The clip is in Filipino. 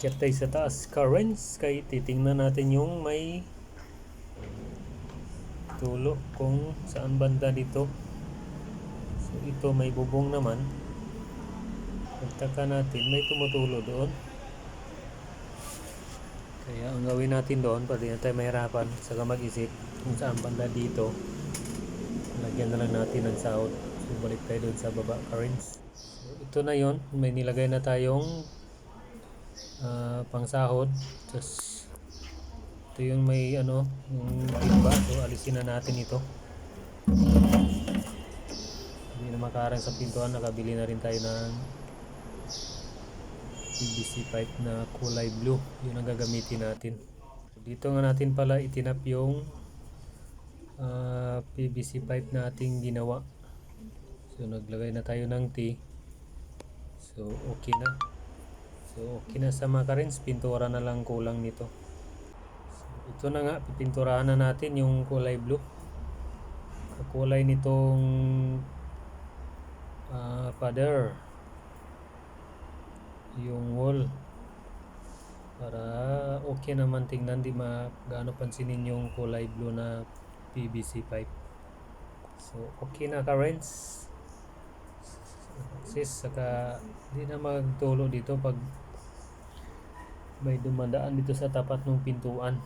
Akyat tayo sa taas currents kay titingnan natin yung may tulo kung saan banda dito. So ito may bubong naman. Pagtaka natin may tumutulo doon. Kaya ang gawin natin doon, pwede na tayo mahirapan saka mag-isip kung saan banda dito. Lagyan na lang natin ng sahod. So balik tayo doon sa baba currents. So ito na yon may nilagay na tayong ah, pangsahod. Tapos ito yung may ano, yung timba. So alisin na natin ito. Hindi na makarang sa pintuan, nakabili na rin tayo ng PVC pipe na kulay blue. Yun ang gagamitin natin. Dito nga natin pala itinap yung ah, PVC pipe na ating ginawa. So naglagay na tayo ng T. So okay na. So okay na sa mga karins, pintura na lang kulang nito. So, ito na nga, pipinturahan na natin yung kulay blue. Kulay nitong ah, pader yung wall para okay naman tingnan di ma gaano pansinin yung kulay blue na PVC pipe so okay na currents sis saka di na magtulo dito pag may dumadaan dito sa tapat ng pintuan